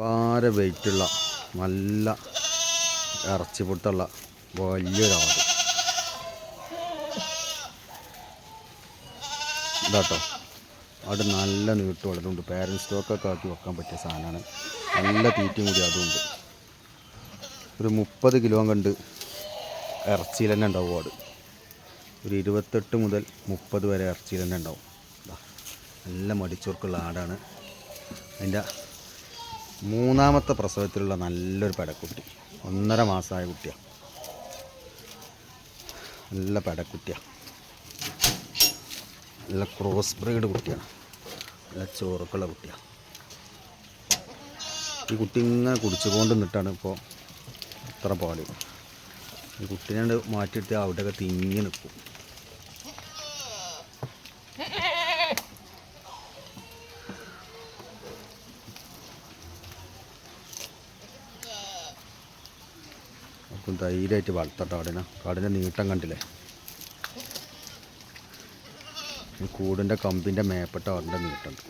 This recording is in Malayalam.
ഭാര വെയിറ്റുള്ള നല്ല ഇറച്ചി പൊട്ടുള്ള വലിയൊരാട്. ഇതാട്ടോ. അവിടെ നല്ല നീട്ട് വളരുന്നുണ്ട്. പാരൻസ് സ്റ്റോക്കൊക്കെ ആക്കി വെക്കാൻ പറ്റിയ സാധനമാണ്. നല്ല തീറ്റയും കൂടി അതുണ്ട് ഒരു മുപ്പത് കിലോ കണ്ട് ഇറച്ചിയിൽ തന്നെ ഉണ്ടാവും ആട്. ഒരു ഇരുപത്തെട്ട് മുതൽ മുപ്പത് വരെ ഇറച്ചിയിൽ തന്നെ ഉണ്ടാവും. നല്ല മടിച്ചോർക്കുള്ള ആടാണ്. അതിന്റെ മൂന്നാമത്തെ പ്രസവത്തിലുള്ള നല്ലൊരു പെടക്കുട്ടി. ഒന്നര മാസമായ കുട്ടിയാണ് നല്ല പെടക്കുട്ടിയാണ് നല്ല ക്രോസ് ബ്രീഡ് കുട്ടിയാണ്. നല്ല ചോറക്കുള്ള കുട്ടിയാണ് ഈ കുട്ടി ഇങ്ങനെ കുടിച്ചുകൊണ്ട് നിന്നിട്ടാണ് ഇപ്പോൾ ഇത്ര പാടി. ഈ കുട്ടീനെ മാറ്റിയിട്ട് അവിടെയൊക്കെ തിങ്ങി നിൽക്കും. അപ്പം ധൈര്യമായിട്ട് വളർത്തട്ടോ കാടിനെ കാടിന്റെ നീട്ടം കണ്ടില്ലേ? കൂടിന്റെ കമ്പിന്റെ മേപ്പെട്ട അവരുടെ നീട്ടമുണ്ട്